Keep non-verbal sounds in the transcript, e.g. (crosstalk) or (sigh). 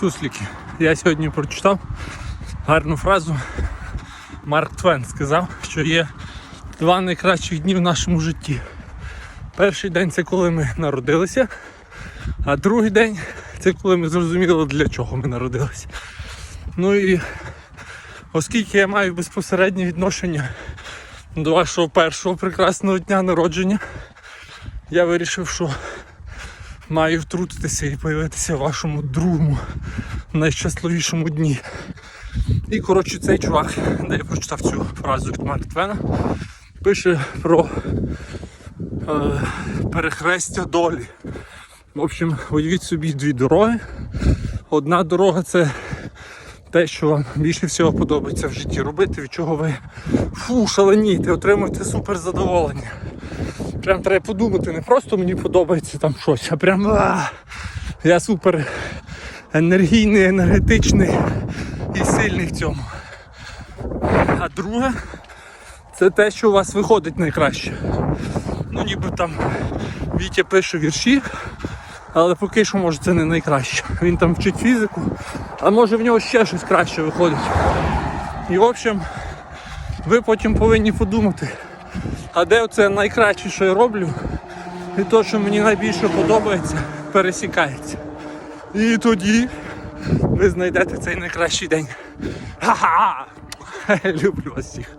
сусліки. Я сьогодні прочитав гарну фразу. Марк Твен сказав, що є два найкращих дні в нашому житті. Перший день це коли ми народилися, а другий день це коли ми зрозуміли, для чого ми народилися. Ну і оскільки я маю безпосереднє відношення до вашого першого прекрасного дня народження, я вирішив, що маю втрутитися і появитися в вашому другому найщасливішому дні. І коротше цей чувак, де я прочитав цю фразу від Марк Твена, пише про е, перехрестя долі. В общем, уявіть собі дві дороги. Одна дорога це те, що вам більше всього подобається в житті робити, від чого ви фу, шаленієте, отримуєте супер задоволення. Прям треба подумати, не просто мені подобається там щось, а прям а, я супер енергійний, енергетичний і сильний в цьому. А друге, це те, що у вас виходить найкраще. Ну ніби там Вітя пише вірші, але поки що може це не найкраще. Він там вчить фізику, а може в нього ще щось краще виходить. І в общем, ви потім повинні подумати, а де це найкраще, що я роблю, і то, що мені найбільше подобається, пересікається. І тоді ви знайдете цей найкращий день. Ха-ха! (laughs) Люблю вас всіх.